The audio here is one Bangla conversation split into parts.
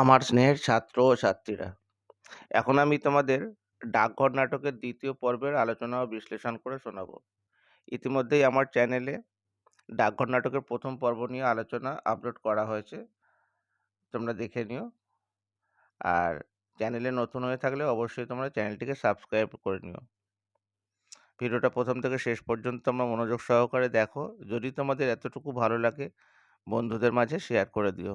আমার স্নেহের ছাত্র ও ছাত্রীরা। এখন আমি তোমাদের ডাকঘর নাটকের দ্বিতীয় পর্বের আলোচনা ও বিশ্লেষণ করে শোনাবো। ইতিমধ্যেই আমার চ্যানেলে ডাকঘর নাটকের প্রথম পর্ব নিয়ে আলোচনা আপলোড করা হয়েছে। তোমরা দেখে নিও। আর চ্যানেলে নতুন হয়ে থাকলে অবশ্যই তোমরা চ্যানেলটিকে সাবস্ক্রাইব করে নিও। ভিডিওটা প্রথম থেকে শেষ পর্যন্ত তোমরা মনোযোগ সহকারে দেখো। যদি তোমাদের এতটুকু ভালো লাগে, বন্ধুদের মাঝে শেয়ার করে দিও।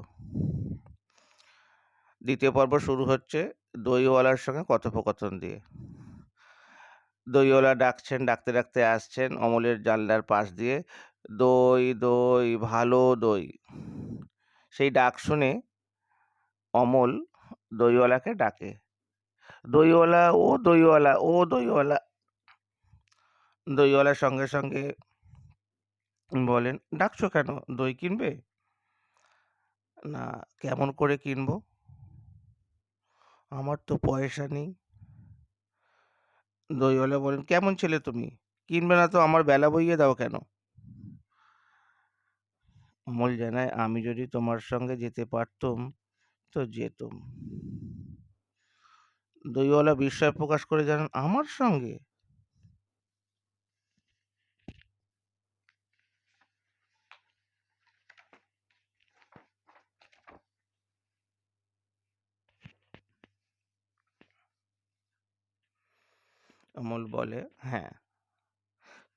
দ্বিতীয় পর্ব শুরু হচ্ছে দইওয়ালার সঙ্গে কথোপকথন দিয়ে। দইওয়ালা ডাকছেন, ডাকতে ডাকতে আসছেন অমলের জানলার পাশ দিয়ে, দই দই, ভালো দই। সেই ডাক শুনে অমল দইওয়ালাকে ডাকে, দইওয়ালা, ও দইওয়ালা ও দইওয়ালা। দইওয়ালার সঙ্গে সঙ্গে বলেন, ডাকছো কেন? দই কিনবে? না, কেমন করে কিনবো? আমার তো পয়সা নেই। দইওয়ালা বলেন, কেমন ছেলে তুমি? কিনবে না তো আমার বেলা বইয়ে দাও কেন? অমল জানায়, আমি যদি তোমার সঙ্গে যেতে পারতুম, তো যেতুম। দইওয়ালা বিস্ময় প্রকাশ করে জানান, আমার সঙ্গে? অমল বলে হ্যাঁ।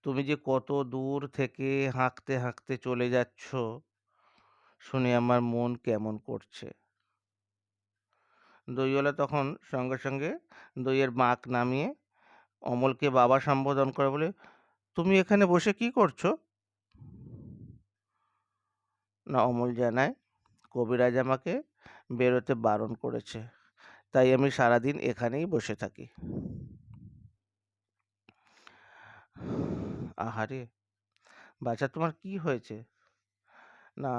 তুমি যে কত দূর থেকে হাঁকতে হাঁকতে চলে যাচ্ছ, শুনে আমার মন কেমন করছে। দইওয়ালা তখন সঙ্গে সঙ্গে দইয়ের মাক নামিয়ে অমলকে বাবা সম্বোধন করে বলে, তুমি এখানে বসে কি করছ? না, অমল জানায়, কবিরাজ আমাকে বেরোতে বারণ করেছে, তাই আমি সারাদিন এখানেই বসে থাকি। আহারে! বাচ্চা তোমার কি হয়েছে? না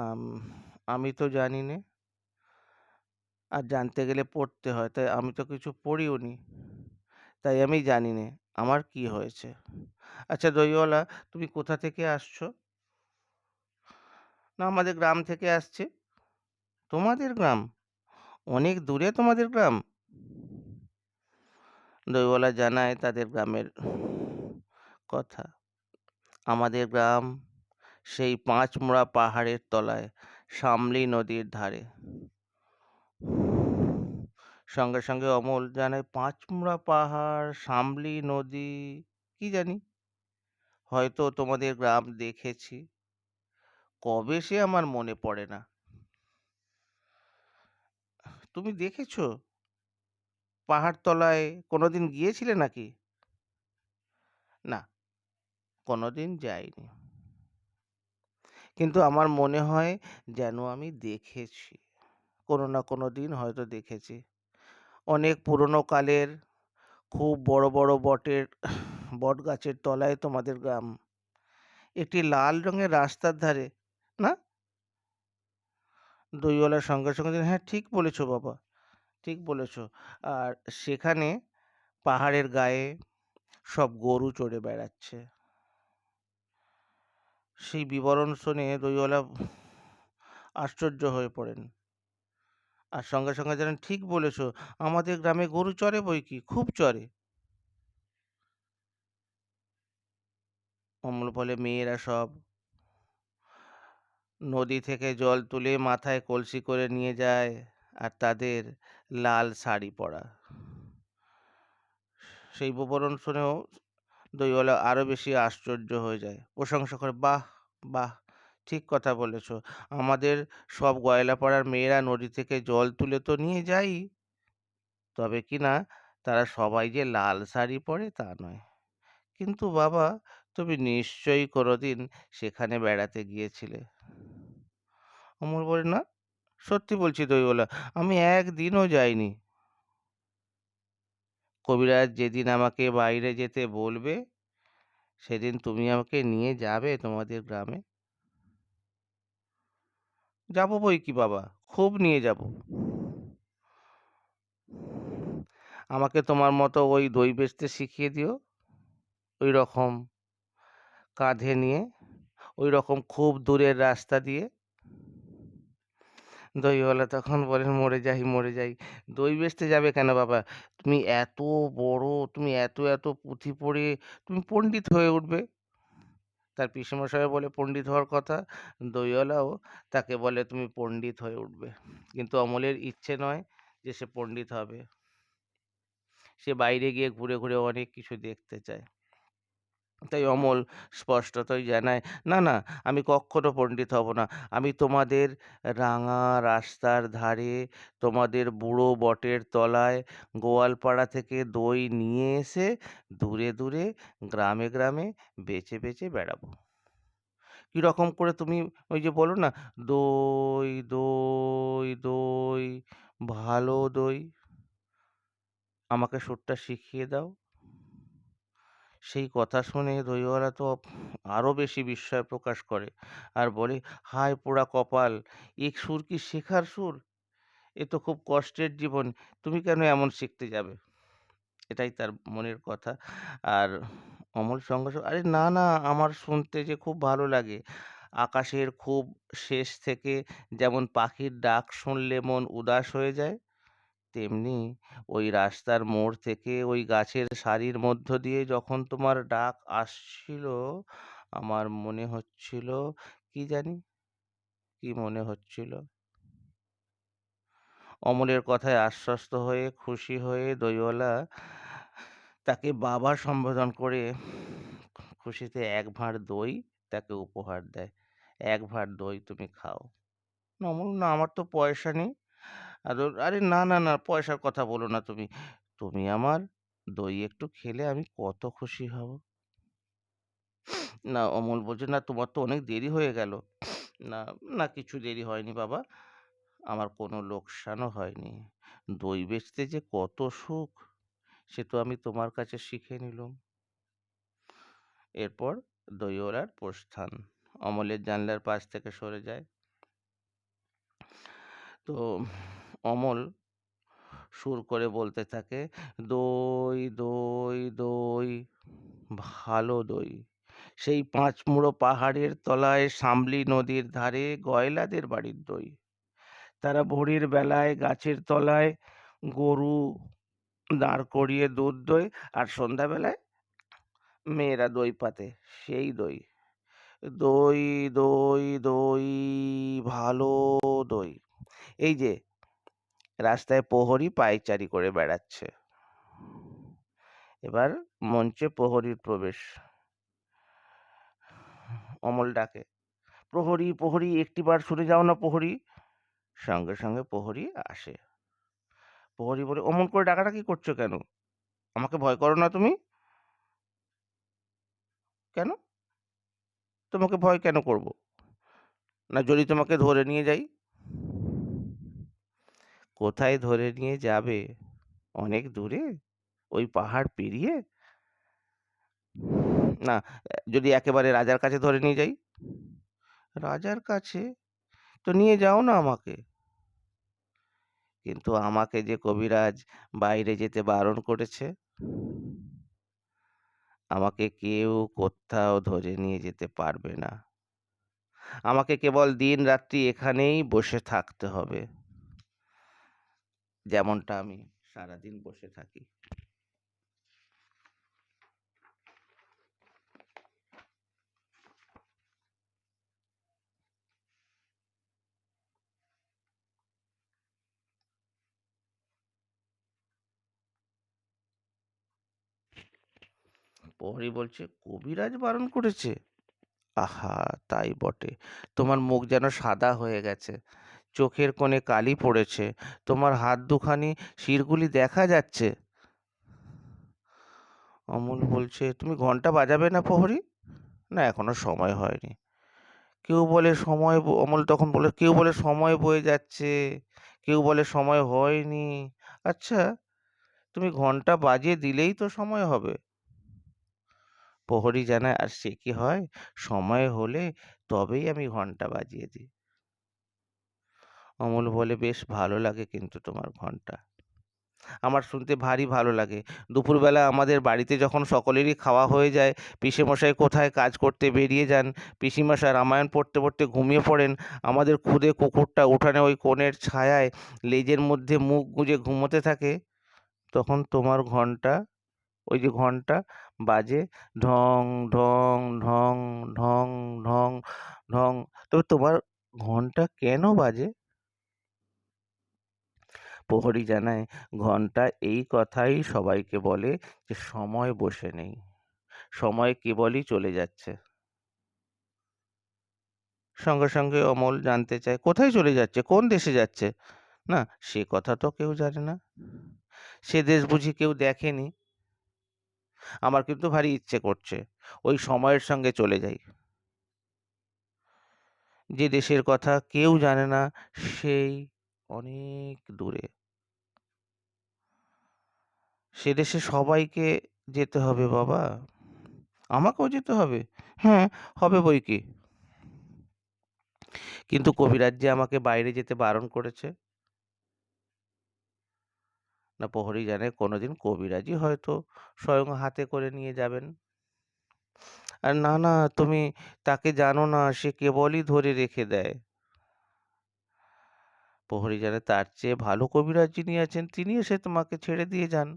আমি তো জানি নে আর জানতে গেলে পড়তে হয়, তাই আমি তো কিছু পড়িও নি। তাই আমি জানি নে আমার কি হয়েছে? আচ্ছা দইওয়ালা, তুমি কোথা থেকে আসছো? না, আমাদের গ্রাম থেকে আসছে। তোমাদের গ্রাম? অনেক দূরে তোমাদের গ্রাম? দইওয়ালা জানায় তাদের গ্রামের কথা। আমাদের গ্রাম সেই পাঁচমোড়া পাহাড়ের তলায়, শামলি নদীর ধারে। সঙ্গে সঙ্গে অমল জানায় পাঁচমোড়া পাহাড়, শামলি নদী, কি জানি? হয়তো তোমাদের গ্রাম দেখেছি। কবে সে আমার মনে পড়ে না? তুমি দেখেছ? পাহাড় তলায় কোনোদিন গিয়েছিলে নাকি? না। কোনোদিন যাইনি। কিন্তু আমার মনে হয় যেন আমি দেখেছি। কোনো না কোনো দিন হয়তো দেখেছি। অনেক পুরনো কালের খুব বড় বড় বটের বট গাছের তলায় তোমাদের গ্রাম। একটি লাল রঙের রাস্তার ধারে, না? দইওয়ালার সঙ্গে সঙ্গে হ্যাঁ ঠিক বলেছ বাবা, ঠিক বলেছ। আর সেখানে পাহাড়ের গায়ে সব গরু চড়ে বেড়াচ্ছে। সেই বিবরণ শুনে দইওয়ালা আশ্চর্য হয়ে পড়েন। আর সঙ্গে সঙ্গে জানেন, ঠিক বলেছ, আমাদের গ্রামে গরু চরে বই কি? খুব চরে। অমল বলে, মেয়েরা সব নদী থেকে জল তুলে মাথায় কলসি করে নিয়ে যায়, আর তাদের লাল শাড়ি পরা। সেই বিবরণ শুনেও দইওয়ালা আরও বেশি আশ্চর্য হয়ে যায়। প্রশংসা করে, বাহ বাহ, ঠিক কথা বলেছ। আমাদের সব গয়লাপাড়ার মেয়েরা নদী থেকে জল তুলে তো নিয়ে যাই। তবে কি না, তারা সবাই যে লাল শাড়ি পরে তা নয়। কিন্তু বাবা, তুমি নিশ্চয়ই কোনোদিন সেখানে বেড়াতে গিয়েছিলে। অমর বলে, না, সত্যি বলছি দইওয়ালা আমি একদিনও যাইনি। কবিরাজ যেদিন আমাকে বাইরে যেতে বলবে, সেদিন তুমি আমাকে নিয়ে যাবে তোমাদের গ্রামে। যাব বই কি বাবা? খুব নিয়ে যাব। আমাকে তোমার মতো ওই দই বেচতে শিখিয়ে দিও। ওই রকম কাঁধে নিয়ে, ওই রকম খুব দূরের রাস্তা দিয়ে। দইওয়ালা তখন বলেন, "মরে যাই, মরে যাই।" দই বেচতে যাবে কেন বাবা? তুমি এত বড়, তুমি এত, এত পুঁথি পড়ে তুমি পণ্ডিত হয়ে উঠবে। তার পিসেমশাইও বলে পণ্ডিত হওয়ার কথা। দইওয়ালাও তাকে বলে, "তুমি পণ্ডিত হয়ে উঠবে।" কিন্তু অমলের ইচ্ছে নয় যে সে পণ্ডিত হবে। সে বাইরে গিয়ে ঘুরে, ঘুরে অনেক কিছু দেখতে চায়। তাই অমল স্পষ্টতই জানায়, "না, না, আমি কক্ষনো পণ্ডিত হব না। আমি তোমাদের রাঙা রাস্তার ধারে, তোমাদের বুড়ো বটের তলায় গোয়ালপাড়া থেকে দই নিয়ে এসে দূরে, দূরে গ্রামে, গ্রামে বেচে, বেচে বেড়াবো।" কীরকম করে তুমি ওই যে বলো না, "দই, দই, দই, ভালো দই, আমাকে সুরটা শিখিয়ে দাও।" সেই কথা শুনে দইওয়ালা তো আরও বেশি বিস্ময় প্রকাশ করে আর বলে, "হায় পোড়া কপাল! এ সুর কি শেখার সুর? এ তো খুব কষ্টের জীবন। তুমি কেন এমন শিখতে যাবে?" এটাই তার মনের কথা। আর অমল সঙ্গে, "আরে না, না, আমার শুনতে যে খুব ভালো লাগে। আকাশের খুব শেষ থেকে যেমন পাখির ডাক শুনলে মন উদাস হয়ে যায়, তেমনি ওই রাস্তার মোড় থেকে ওই গাছের সারির মধ্য দিয়ে যখন তোমার ডাক আসছিল, আমার মনে হচ্ছিল কি জানি? কি মনে হচ্ছিল?" অমলের কথায় আশ্বস্ত হয়ে, খুশি হয়ে দইওয়ালা তাকে বাবা সম্বোধন করে খুশিতে এক ভাঁড় দই তাকে উপহার দেয়। "এক ভাঁড় দই তুমি খাও।" অমল, "না, আমার তো পয়সা নেই।" আর "আরে না, না, না, পয়সার কথা বলো না তুমি। তুমি আমার দই একটু খেলে আমি কত খুশি হব।" না, অমল বলছে, "না, তোমার তো অনেক দেরি হয়ে গেল।" "না, না, কিছু দেরি হয়নি বাবা। আমার কোনো লোকসানও হয়নি। দই বেচতে যে কত সুখ, সে তো আমি তোমার কাছে শিখে নিলুম।" এরপর দইওয়ালার প্রস্থান। অমলের জানলার পাশ থেকে সরে যায়। তো অমল সুর করে বলতে থাকে, "দই, দই, দই, ভালো দই, সেই পাঁচমুড়ো পাহাড়ের তলায় শামলি নদীর ধারে গয়লাদের বাড়ির দই। তারা ভোরের বেলায় গাছের তলায় গরু দাঁড় করিয়ে দুধ দোয় আর সন্ধ্যাবেলায় মেয়েরা দই পাতে, সেই দই। দই, দই, দই, ভালো দই।" এই যে রাস্তায় প্রহরী পায়চারি করে বেড়াচ্ছে। এবার মঞ্চে প্রহরীর প্রবেশ। অমল ডাকে, "প্রহরী, প্রহরী, একটিবার শুনে যাও না প্রহরী।" সঙ্গে, সঙ্গে প্রহরী আসে। প্রহরী বলে, "অমন করে ডাকাডাকি করছ কেন? আমাকে ভয় করো না তুমি?" "কেন? তোমাকে ভয় কেন করব? না যদি তোমাকে ধরে নিয়ে যাই?" "কোথায় ধরে নিয়ে যাবে? অনেক দূরে? ওই পাহাড় পেরিয়ে?" "না, যদি একেবারে রাজার কাছে ধরে নিয়ে যাই?" "রাজার কাছে? তো নিয়ে যাও না আমাকে।" "কিন্তু আমাকে যে কবিরাজ বাইরে যেতে বারণ করেছে। আমাকে কেউ কোত্থাও ধরে নিয়ে যেতে পারবে না। আমাকে কেবল দিন-রাত্রি এখানেই বসে থাকতে হবে। যেমনটা আমি সারাদিন বসে থাকি।" প্রহরী বলছে, "কবিরাজ বারণ করেছে? আহা! তাই বটে। তোমার মুখ যেন সাদা হয়ে গেছে। চোখের কোণে কালি পড়েছে। তোমার হাত দুখানি শিরগুলি দেখা যাচ্ছে।" অমল বলছে, "তুমি ঘণ্টা বাজাবে না প্রহরী?" "না, এখনও সময় হয়নি।" কেউ বলে সময় অমল তখন বলে, "কেউ বলে সময় বয়ে যাচ্ছে, কেউ বলে সময় হয়নি। আচ্ছা, তুমি ঘণ্টা বাজিয়ে দিলেই তো সময় হবে।" প্রহরী জানায়, "আর সে কি হয়? সময় হলে তবেই আমি ঘণ্টা বাজিয়ে দিই।" অমল বলে, "বেশ ভালো লাগে কিন্তু তোমার ঘণ্টা। আমার শুনতে ভারী ভালো লাগে। দুপুরবেলা আমাদের বাড়িতে যখন সকলেরই খাওয়া হয়ে যায় পিসেমশাই কোথায় কাজ করতে বেরিয়ে যান পিসিমশাই রামায়ণ পড়তে পড়তে ঘুমিয়ে পড়েন আমাদের খুদে কুকুরটা উঠানে ওই কোণের ছায়ায় লেজের মধ্যে মুখ গুঁজে ঘুমোতে থাকে তখন তোমার ঘণ্টা ওই যে ঘণ্টা বাজে ঢং ঢং ঢং ঢং ঢং ঢং তবে তোমার ঘণ্টা কেন বাজে? প্রহরী জানায়, ঘণ্টা এই কথাই সবাইকে বলে যে সময় বসে নেই। সময় কেবলই চলে যাচ্ছে। সঙ্গে সঙ্গে অমল জানতে চায়, কোথায় চলে যাচ্ছে? কোন দেশে যাচ্ছে? না, সে কথা তো কেউ জানে না। সে দেশ বুঝি কেউ দেখেনি। আমার কিন্তু ভারী ইচ্ছে করছে ওই সময়ের সঙ্গে চলে যাই। যে দেশের কথা কেউ জানে না, সেই অনেক দূরে। সে দেশে সবাইকে যেতে হবে বাবা। আমাকেও যেতে হবে। হ্যাঁ হবে বই কি? কিন্তু কবিরাজ যে আমাকে বাইরে যেতে বারণ করেছে। না, প্রহরী জানে কোনোদিন কবিরাজই হয়তো স্বয়ং হাতে করে নিয়ে যাবেন। আর না না, তুমি তাকে জানো না, সে কেবলই ধরে রেখে দেয়। প্রহরী জানে তার চেয়ে ভালো কবিরাজ যিনি আছেন তিনি এসে তোমাকে ছেড়ে দিয়ে যান।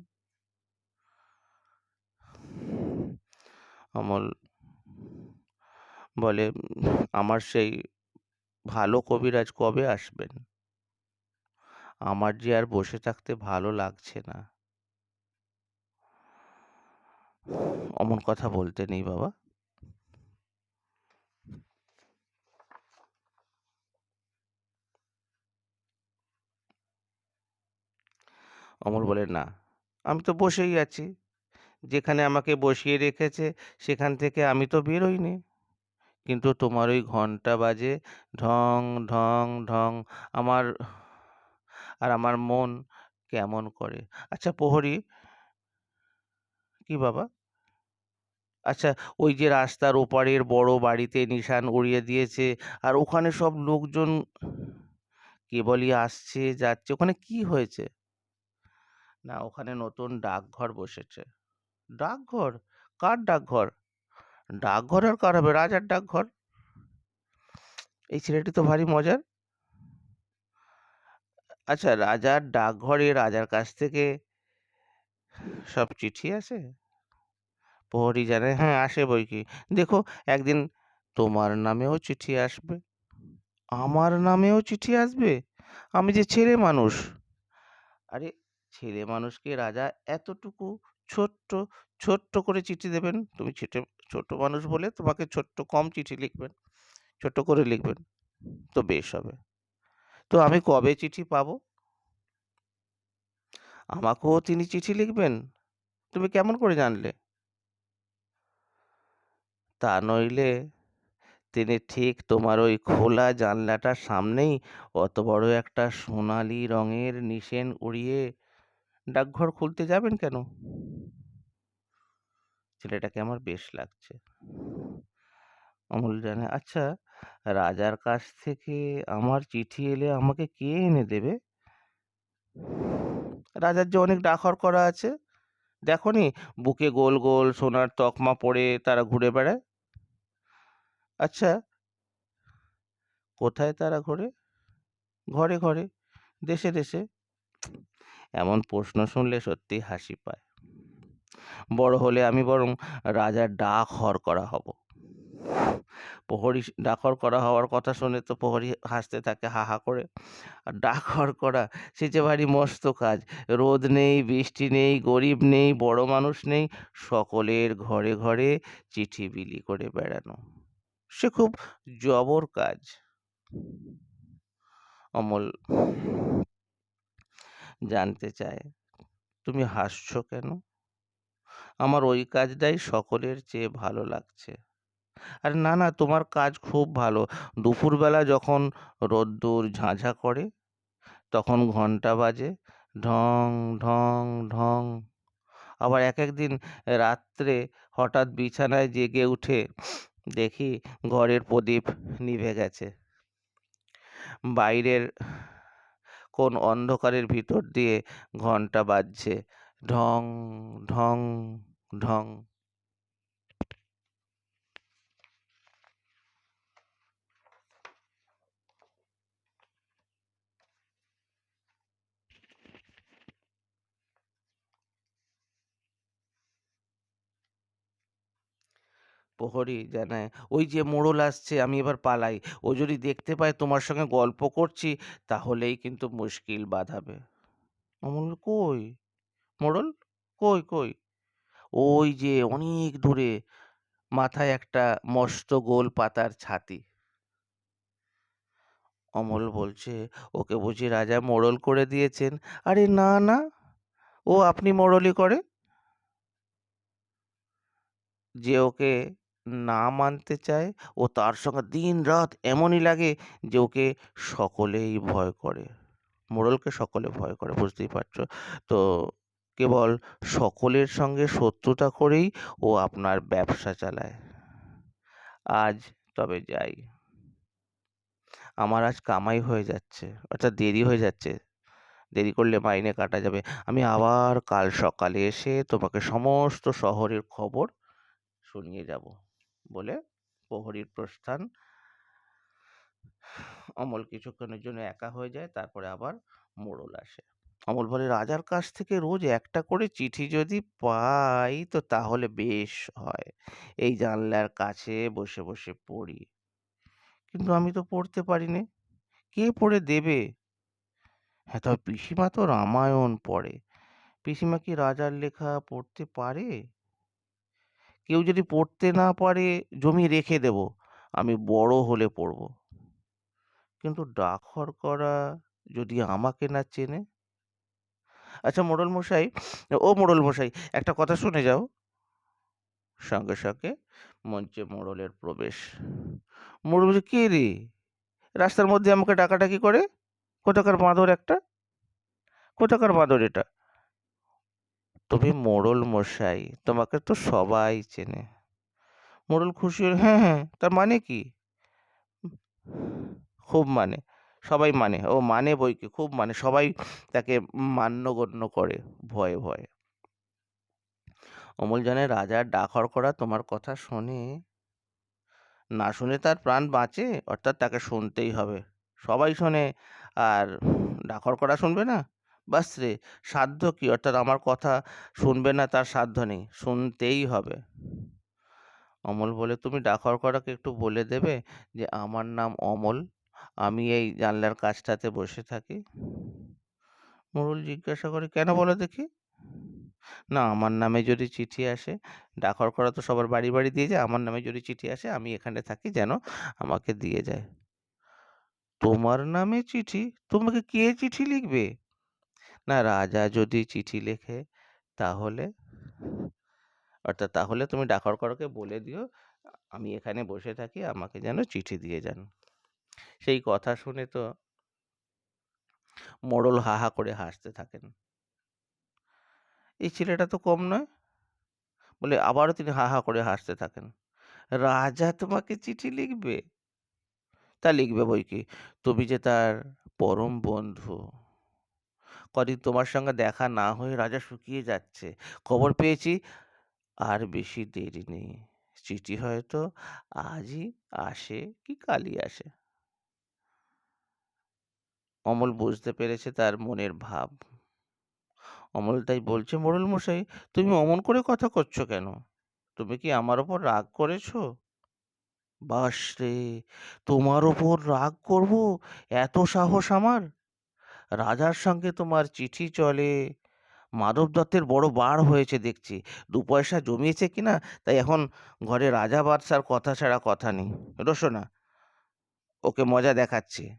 অমল বলে, আমার সেই ভালো কবিরাজ কবে আসবেন? আমার যে আর বসে থাকতে ভালো লাগছে না। অমন কথা বলতে নেই বাবা। অমল বলে, না, আমি তো বসেই আছি। যেখানে আমাকে বসিয়ে রেখেছে, সেখান থেকে আমি তো বেরোইনি। কিন্তু তোমার ওই ঘণ্টা বাজে, ঢং ঢং ঢং, আমার, আর আমার মন কেমন করে? আচ্ছা প্রহরী কি বাবা? আচ্ছা ওই যে রাস্তার ওপারের বড় বাড়িতে নিশান উড়িয়ে দিয়েছে, আর ওখানে সব লোকজন কেবলই আসছে, যাচ্ছে, ওখানে কি হয়েছে? না, ওখানে নতুন ডাকঘর বসেছে। ডাকঘর? কার ডাকঘর? ডাকঘর আর কার হবে? রাজার ডাকঘর? এই ছেলেটি তো ভারী মজার। আচ্ছা রাজার ডাকঘরে রাজার কাছ থেকে সব চিঠি আসে? প্রহরী জানে হ্যাঁ আসে বই কি। দেখো, একদিন তোমার নামেও চিঠি আসবে। আমার নামেও চিঠি আসবে? আমি যে ছেলে মানুষ। আরে, ছেলে মানুষকে রাজা এতটুকু ছোট্ট ছোট্ট করে চিঠি দেবেন। তুমি ছেটে, ছোট মানুষ বলে তোমাকে ছোট্ট কম চিঠি লিখবেন। ছোট্ট করে লিখবেন। তো বেশ হবে। তো আমি কবে চিঠি পাবো? আমাকেও তিনি চিঠি লিখবেন। তুমি কেমন করে জানলে? তা নইলে তিনি ঠিক তোমার ওই খোলা জানলাটার সামনেই অত বড় একটা সোনালি রঙের নিশেন উড়িয়ে ডাকঘর খুলতে যাবেন কেন? ছেলেটাকে আমার বেশ লাগছে। অমল জানে আচ্ছা রাজার কাছ থেকে আমার চিঠি এলে আমাকে কে এনে দেবে? রাজার যে অনেক ডাকর করা আছে দেখনি বুকে গোল গোল সোনার তকমা পরে তারা ঘুরে বেড়ায়। আচ্ছা কোথায় তারা ঘোরে? ঘরে ঘরে, দেশে দেশে। এমন প্রশ্ন শুনলে সত্যি হাসি পায়। বড় হলে আমি বরং রাজার ডাক হর করা হব। প্রহরী ডাকর করা হওয়ার কথা শুনে তো প্রহরী হাসতে থাকে হা হা করে। আর ডাকর করা, সে যে ভারী মস্ত কাজ। রোদ নেই, বৃষ্টি নেই, গরিব নেই, বড় মানুষ নেই, সকলের ঘরে ঘরে চিঠি বিলি করে বেড়ানো। সে খুব জবর কাজ। অমল জানতে চায়। তুমি হাসছো কেন? আমার ওই কাজটাই সকলের চেয়ে ভালো লাগছে। আর না না, তোমার কাজ খুব ভালো। দুপুরবেলা যখন রোদ্দুর ঝাঁঝা করে, তখন ঘণ্টা বাজে, ঢং ঢং ঢং। আবার এক একদিন রাত্রে হঠাৎ বিছানায় জেগে উঠে দেখি ঘরের প্রদীপ নিভে গেছে। বাইরের কোন অন্ধকারের ভিতর দিয়ে ঘণ্টা বাজছে? ঢং ঢং ঢং প্রহরী জানায়, ওই যে মোড়ল আসছে, আমি এবার পালাই। ও যদি দেখতে পায় তোমার সঙ্গে গল্প করছি, তাহলেই কিন্তু মুশকিল বাঁধাবে। অমল কই? মোড়ল? কই কই? ওই যে অনেক দূরে, মাথায় একটা মস্ত গোল পাতার ছাতি। অমল বলছে, ওকে বুঝি রাজা মোড়ল করে দিয়েছেন? আরে না না। ও আপনি মোড়লই করে যে ওকে না মানতে চায় ও তার সঙ্গে দিন রাত এমনই লাগে যে ওকে সকলেই ভয় করে। মোড়লকে সকলে ভয় করে, বুঝতেই পারছ? তো কেবল সকলের সঙ্গে শত্রুতা করেই ও আপনার ব্যবসা চালায়। আজ তবে যাই। আমার আজ কামাই হয়ে যাচ্ছে। অর্থাৎ দেরি হয়ে যাচ্ছে। দেরি করলে মাইনে কাটা যাবে। আমি আবার কাল সকালে এসে তোমাকে সমস্ত শহরের খবর শুনিয়ে যাব। বলে প্রহরীর প্রস্থান অমল কিছুক্ষণের জন্য একা হয়ে যায়, তারপরে আবার মোড়ল আসে। অমল বলে, রাজার কাছ থেকে রোজ একটা করে চিঠি যদি পাই তো তাহলে বেশ হয়। এই জানলার কাছে বসে বসে পড়ি। কিন্তু আমি তো পড়তে পারি নে কে পড়ে দেবে? হ্যাঁ তবে পিসিমা তো রামায়ণ পড়ে। পিসিমা কি রাজার লেখা পড়তে পারে? কেউ যদি পড়তে না পারে জমি রেখে দেব, আমি বড় হলে পড়ব। কিন্তু ডাকঘর করা যদি আমাকে না চেনে? আচ্ছা মোড়ল মশাই, ও মোড়ল মশাই, একটা কথা শুনে যাও। সঙ্গে সঙ্গে মঞ্চে মোড়লের প্রবেশ। মোড়ল কে রে? রাস্তার মধ্যে আমাকে ডাকাডাকি করে? কোথাকার বাঁদর একটা? কোথাকার বাঁদর এটা? তুমি মোড়ল মশাই, তোমাকে তো সবাই চেনে। মোড়ল খুশি হয়ে হ্যাঁ হ্যাঁ তার মানে কি? খুব মানে সবাই মানে ও মানে বই কি, খুব মানে সবাই তাকে মান্যগণ্য করে ভয়ে ভয়ে। অমল জানে রাজার ডাকর করা তোমার কথা শোনে। না শুনে তার প্রাণ বাঁচে, অর্থাৎ তাকে শুনতেই হবে। সবাই শোনে, আর ডাকর করা শুনবে না? বাস রে, সাধ্য কি? অর্থাৎ আমার কথা শুনবে না, তার সাধ্য নেই। শুনতেই হবে। অমল বলে, তুমি ডাকর করাকে একটু বলে দেবে যে, আমার নাম অমল, আমি এই জানলার কাছটাতে বসে থাকি? মোড়ল জিজ্ঞাসা করে, কেন বলো দেখি? না, আমার নামে যদি চিঠি আসে ডাকর করা তো সবার বাড়ি বাড়ি দিয়ে যায়, আমার নামে যদি চিঠি আসে, আমি এখানে থাকি যেন আমাকে দিয়ে যায়। তোমার নামে চিঠি? তোমাকে কে চিঠি লিখবে? না, রাজা যদি চিঠি লেখে, তাহলে অর্থাৎ তাহলে তুমি ডাকর করকে বলে দিও, আমি এখানে বসে থাকি, আমাকে যেন চিঠি দিয়ে যান। সেই কথা শুনে তো মোড়ল হা হা করে হাসতে থাকেন। এই ছেলেটা তো কম নয়? বলে, আবারও তিনি হা হা করে হাসতে থাকেন। রাজা তোমাকে চিঠি লিখবে? তা লিখবে বই কি? তুমি যে তার পরম বন্ধু। কদিন তোমার সঙ্গে দেখা না হয়ে রাজা শুকিয়ে যাচ্ছে। খবর পেয়েছি? আর বেশি দেরি নেই। চিঠি হয়তো আজই আসে কি কালই আসে। অমল বুঝতে পেরেছে তার মনের ভাব। অমল তাই বলছে, মোড়ল মশাই, তুমি অমন করে কথা করছ কেন? তুমি কি আমার ওপর রাগ করেছ? বাস রে, তোমার ওপর রাগ করব? এত সাহস আমার? রাজার সঙ্গে তোমার চিঠি চলে। মাধব দত্তের বড় বার হয়েছে দেখছি। দু পয়সা জমিয়েছে কিনা? তাই এখন ঘরে রাজা বাদশার কথা ছাড়া কথা নেই। রোশো না ওকে মজা দেখাচ্ছে।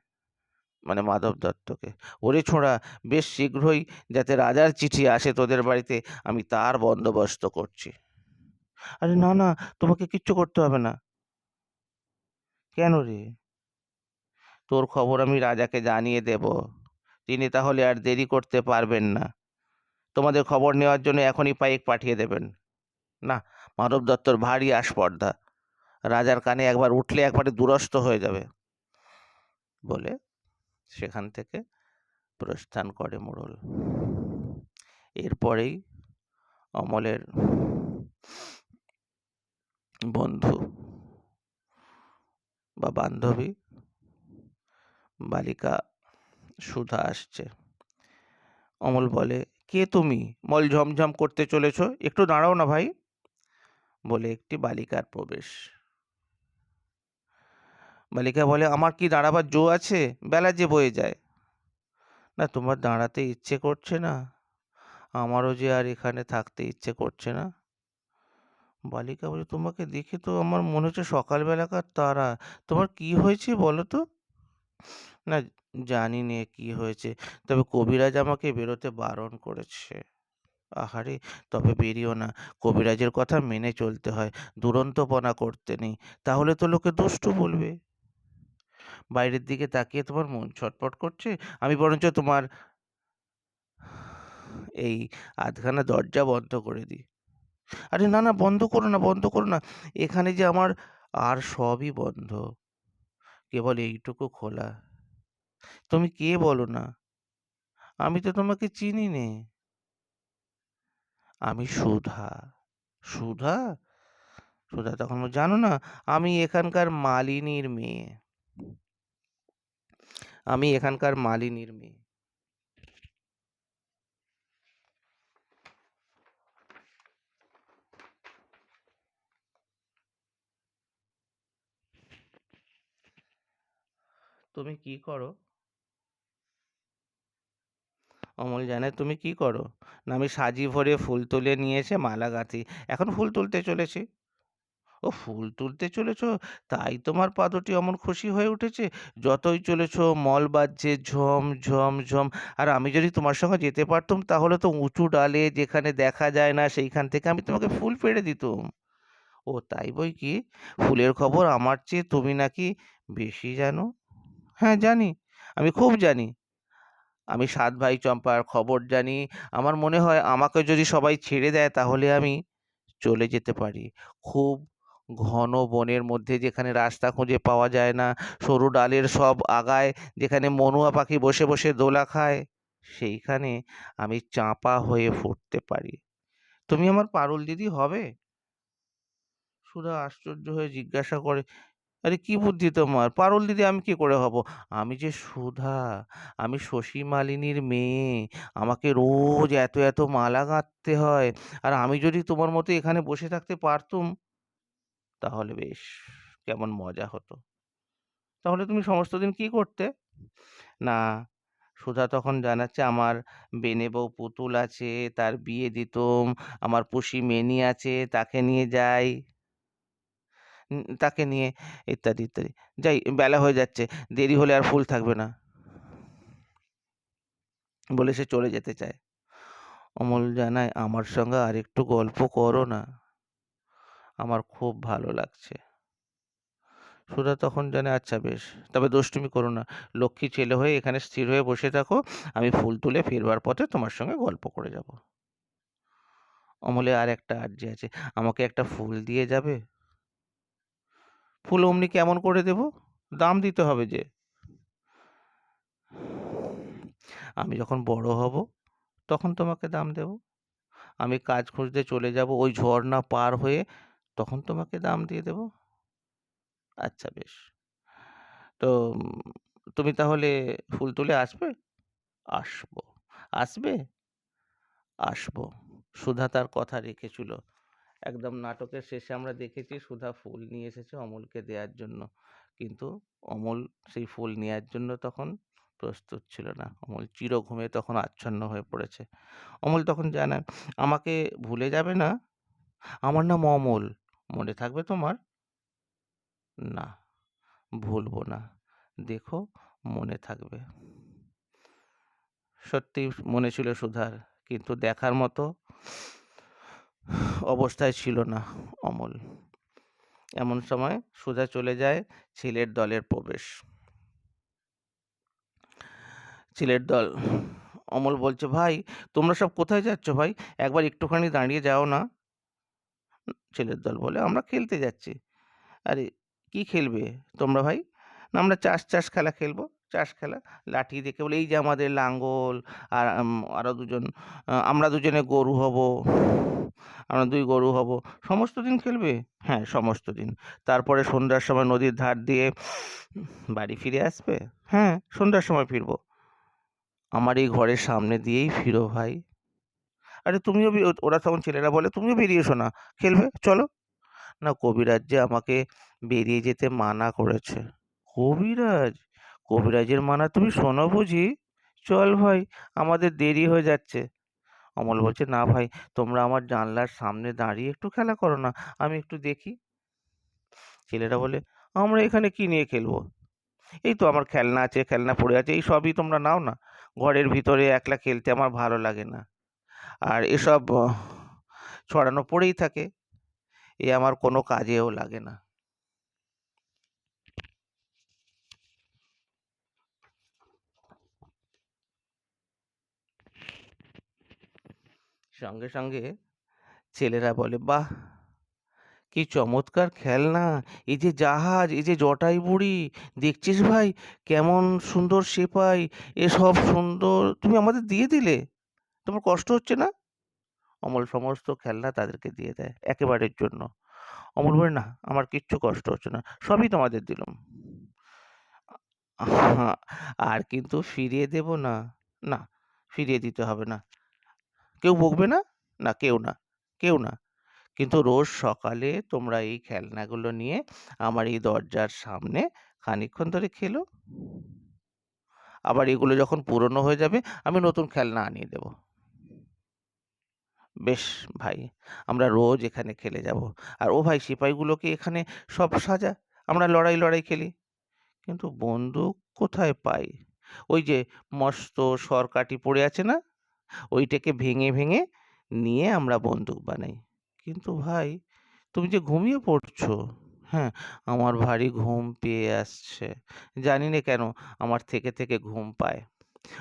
মানে মাধব দত্তকে। ওরে ছোঁড়া, বেশ শীঘ্রই যাতে রাজার চিঠি আসে তোদের বাড়িতে, আমি তার বন্দোবস্ত করছি। আরে না না, তোমাকে কিচ্ছু করতে হবে না। কেন রে? তোর খবর আমি রাজাকে জানিয়ে দেব। তিনি তাহলে আর দেরি করতে পারবেন না। তোমাদের খবর নেওয়ার জন্য এখনই পাইক পাঠিয়ে দেবেন। না, মাধব দত্তর ভারী আস্পর্ধা। রাজার কানে একবার উঠলে একবারে দুরস্ত হয়ে যাবে। বলে সেখান থেকে প্রস্থান করে মোড়ল। এরপরেই অমলের বন্ধু বা বান্ধবী, বালিকা সুধা আসছে। অমল বলে, কে তুমি? মল ঝমঝম করতে চলেছ? একটু দাঁড়াও না ভাই। বলে একটি বালিকার প্রবেশ। বালিকা বলে, আমার কি দাঁড়াবার জো আছে? বেলা যে বয়ে যায়। না, তোমার দাঁড়াতে ইচ্ছে করছে না। আমারও যে আর এখানে থাকতে ইচ্ছে করছে না। বালিকা বলে, তোমাকে দেখে তো আমার মনে হচ্ছে সকালবেলাকার তারা। তোমার কি হয়েছে বলো তো? না জানি নে কি হয়েছে। তবে কবিরাজ আমাকে বেরোতে বারণ করেছে। আহারে, তবে বেরিও না। কবিরাজের কথা মেনে চলতে হয়। দুরন্তপনা করতে নেই। তাহলে তো লোকে দুষ্টু বলবে। বাইরের দিকে তাকিয়ে তোমার মন ছটপট করছে? আমি বরঞ্চ তোমার এই আধখানা দরজা বন্ধ করে দিই। আরে না না, বন্ধ করো না, বন্ধ করো না। এখানে যে আমার আর সবই বন্ধ। কেবল এইটুকু খোলা। তুমি কে বলো না? আমি তো তোমাকে চিনি নে আমি সুধা। সুধা? সুধা তখন জানো না, আমি এখানকার মালিনীর মেয়ে। আমি এখানকার মালিনীর মেয়ে। তুমি কি করো? অমল জানে, তুমি কি করো? না, আমি সাজি ভরে ফুল তুলে নিয়ে এসে মালা গাঁথি। এখন ফুল তুলতে চলেছি। ও, ফুল তুলতে চলেছ? তাই তোমার পাদটি অমন খুশি হয়ে উঠেছে? যতই চলেছ, মল বাজছে, ঝম ঝম ঝম। আর আমি যদি তোমার সঙ্গে যেতে পারতাম, তাহলে তো উঁচু ডালে যেখানে দেখা যায় না, সেইখান থেকে আমি তোমাকে ফুল পেড়ে দিতুম। ও, তাই বই কি? ফুলের খবর আমার চেয়ে তুমি নাকি বেশি জানো? হ্যাঁ জানি। আমি খুব জানি। আমি সাত ভাই চম্পার খবর জানি। আমার মনে হয় আমাকে যদি সবাই ছেড়ে দেয় তাহলে আমি চলে যেতে পারি। খুব ঘন বনের মধ্যে যেখানে রাস্তা খুঁজে পাওয়া যায় না, সরু ডালের সব আগায় যেখানে মনুয়া পাখি বসে বসে দোলা খায়, সেইখানে আমি চাঁপা হয়ে ফুটতে পারি। তুমি আমার পারুল দিদি হবে? সুধা আশ্চর্য হয়ে জিজ্ঞাসা করে আরে কি বুদ্ধি তোমার? পারুল দিদি, আমি কি করে হব? আমি যে সুধা, আমি শশী মালিনীর মেয়ে, আমাকে রোজ এত এত মালা গাঁথতে হয়, আর আমি যদি তোমার মতো এখানে বসে থাকতে পারতুম, তাহলে বেশ, কেমন মজা হতো। তাহলে তুমি সমস্ত দিন কি করতে? না, সুধা তখন জানাচ্ছে, আমার বেনে বউ পুতুল আছে, তার বিয়ে দিতুম, আমার পুষি মেনি আছে, তাকে নিয়ে যাই। তাকে নিয়ে ইত্যাদি ইত্যাদি। যাই, বেলা হয়ে যাচ্ছে, দেরি হলে আর ফুল থাকবে না। বলে সে চলে যেতে চায়। অমল জানায়, আমার সঙ্গে আর একটু গল্প করো না। আমার খুব ভালো লাগছে। সুধা তখন জানে আচ্ছা বেশ, তবে দুষ্টুমি করো না। লক্ষ্মী ছেলে হয়ে এখানে স্থির হয়ে বসে থাকো, আমি ফুল তুলে ফেরবার পথে তোমার সঙ্গে গল্প করে যাব। অমলে আর একটা আর্জি আছে, আমাকে একটা ফুল দিয়ে যাবে? ফুল অমনি কেমন করে দেব? দাম দিতে হবে যে। আমি যখন বড় হব, তখন তোমাকে দাম দেব। আমি কাজ খুঁজতে চলে যাব ওই ঝর্ণা পার হয়ে, তখন তোমাকে দাম দিয়ে দেব। আচ্ছা বেশ। তো, তুমি তাহলে ফুল তুলে আসবে? আসব। আসবে? আসব। সুধা তার কথা রেখেছিল। একদম নাটকের শেষে আমরা দেখেছি সুধা ফুল নিয়ে এসেছে অমলকে দেওয়ার জন্য। কিন্তু অমল সেই ফুল নেওয়ার জন্য তখন প্রস্তুত ছিল না। অমল চিরঘুমে তখন আচ্ছন্ন হয়ে পড়েছে। অমল তখন জানায় আমাকে ভুলে যাবে না? আমার নাম অমল। মনে থাকবে তোমার? না, ভুলবো না। দেখো, মনে থাকবে। সত্যি মনে ছিল সুধার, কিন্তু দেখার মতো অবস্থায় ছিল না অমল। এমন সময় সুধা চলে যায় ছেলের দলের প্রবেশ। ছেলের দল, অমল বলছে, ভাই, তোমরা সব কোথায় যাচ্ছ ভাই? একবার একটুখানি দাঁড়িয়ে যাও না। ছেলের দল বলে, আমরা খেলতে যাচ্ছি। আরে, কি খেলবে তোমরা ভাই? না, আমরা চাষ চাষ খেলা খেলব? চাষ খেলা লাঠি দেখে বলে এই যে আমাদের লাঙ্গল আর আরও দুজন আমরা দুজনে গরু হব, আমরা দুই গরু হব। সমস্ত দিন খেলবে? হ্যাঁ, সমস্ত দিন। তারপরে সন্ধ্যার সময় নদীর ধার দিয়ে বাড়ি ফিরে আসবে? হ্যাঁ, সন্ধ্যার সময় ফিরব। আমার এই ঘরের সামনে দিয়েই ফিরো ভাই। আরে তুমিও ওরা তখন ছেলেরা বলে, "তুমিও বেরিয়ে এসো না, খেলবে, চলো।" না কবিরাজ যে আমাকে বেরিয়ে যেতে মানা করেছে। কবিরাজ? কবিরাজের মানা তুমি শোনো বুঝি? চল ভাই, আমাদের দেরি হয়ে যাচ্ছে। অমল বলছে, "না ভাই, তোমরা আমার জানলার সামনে দাঁড়িয়ে একটু খেলা করো না, আমি একটু দেখি।" ছেলেরা বলে, "আমরা এখানে কি নিয়ে খেলব? এই তো আমার খেলনা আছে, খেলনা পড়ে আছে, এই সবই তোমরা নাও না। ঘরের ভিতরে একলা খেলতে আমার ভালো লাগে না। আর এসব ছড়ানো পড়েই থাকে। এ আমার কোনো কাজেও লাগে না।" সঙ্গে, সঙ্গে ছেলেরা বলে, "বাহ! কি চমৎকার খেলনা! এই যে জাহাজ, এই যে জটাই বুড়ি, দেখছিস ভাই কেমন সুন্দর সেপাই, এসব সুন্দর তুমি আমাদের দিয়ে দিলে? তোমার কষ্ট হচ্ছে না?" অমল সমস্ত খেলনা তাদেরকে দিয়ে দেয় একেবারের জন্য। অমল বলে, "না, আমার কিচ্ছু কষ্ট হচ্ছে না। সবই তোমাদের দিলুম। আর কিন্তু ফিরিয়ে দেব না। না, ফিরিয়ে দিতে হবে না। কেউ বকবে না? না, কেউ না, কেউ না। কিন্তু রোজ সকালে তোমরা এই খেলনাগুলো নিয়ে আমার এই দরজার সামনে খানিকক্ষণ ধরে খেলো। আবার এগুলো যখন পুরনো হয়ে যাবে, আমি নতুন খেলনা আনিয়ে দেব।" বেশ ভাই, আমরা রোজ এখানে খেলে যাব। আর ও ভাই সিপাইগুলোকে এখানে সব সাজা, আমরা লড়াই, লড়াই খেলি। কিন্তু বন্দুক কোথায় পাই? ওই যে মস্ত সরকাঠি পড়ে আছে না? ওইটাকে ভেঙে, ভেঙে নিয়ে আমরা বন্দুক বানাই। কিন্তু ভাই, তুমি যে ঘুমিয়ে পড়ছো। হ্যাঁ, আমার ভারী ঘুম পেয়ে আসছে। জানি না কেন আমার থেকে, থেকে ঘুম পায়।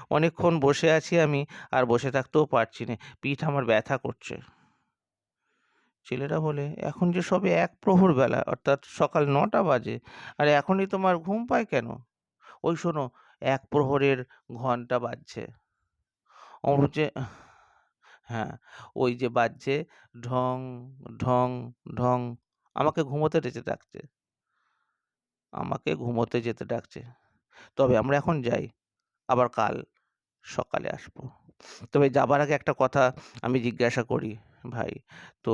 অনেকক্ষণ বসে আছি আমি, আর বসে থাকতেও পারছি না পিঠ আমার ব্যথা করছে। ছেলেরা বলে, "এখন যে সবে এক প্রহর বেলা, অর্থাৎ সকাল নটা বাজে, আর এখনই তোমার ঘুম পায় কেন?" ওই শোনো, এক প্রহরের ঘণ্টা বাজছে। বলছে, "হ্যাঁ, ওই যে বাজছে ঢং, ঢং, ঢং, আমাকে ঘুমোতে যেতে ডাকছে। আমাকে ঘুমোতে যেতে ডাকছে। তবে আমরা এখন যাই। আবার কাল সকালে আসব। তবে যাবার আগে একটা কথা আমি জিজ্ঞাসা করি ভাই, তো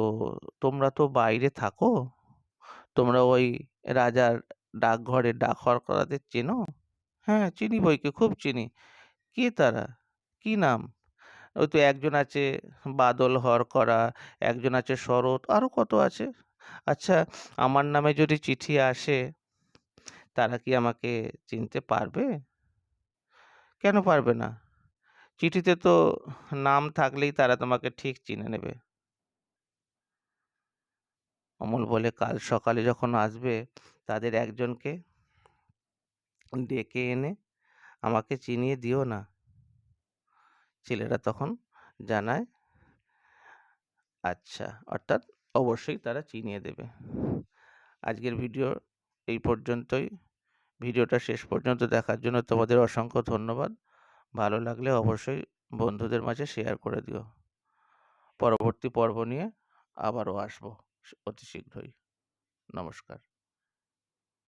তোমরা তো বাইরে থাকো? তোমরা ওই রাজার ডাকঘরে ডাক হরকরাদের চেনো?" "হ্যাঁ, চিনি বইকি, খুব চিনি।" "কে তারা? কি নাম?" "ওই তো একজন আছে বাদল হরকরা, একজন আছে শরৎ, আরও কত আছে। আচ্ছা, আমার নামে যদি চিঠি আসে, তারা কি আমাকে চিনতে পারবে?" "কেন পারবে না? চিঠিতে তো নাম থাকলেই তারা তোমাকে ঠিক চিনে নেবে।" অমল বলে, "কাল সকালে যখন আসবে, তাদের একজনকে ডেকে এনে আমাকে চিনিয়ে দিও না।" ছেলেরা তখন জানায়, "আচ্ছা।" অর্থাৎ অবশ্যই তারা চিনিয়ে দেবে। আজকের ভিডিও এই পর্যন্তই। ভিডিওটা শেষ পর্যন্ত দেখার জন্য তোমাদের অসংখ্য ধন্যবাদ। ভালো লাগলে অবশ্যই বন্ধুদের মাঝে শেয়ার করে দিও। পরবর্তী পর্ব নিয়ে আবারও আসব অতি শীঘ্রই। নমস্কার।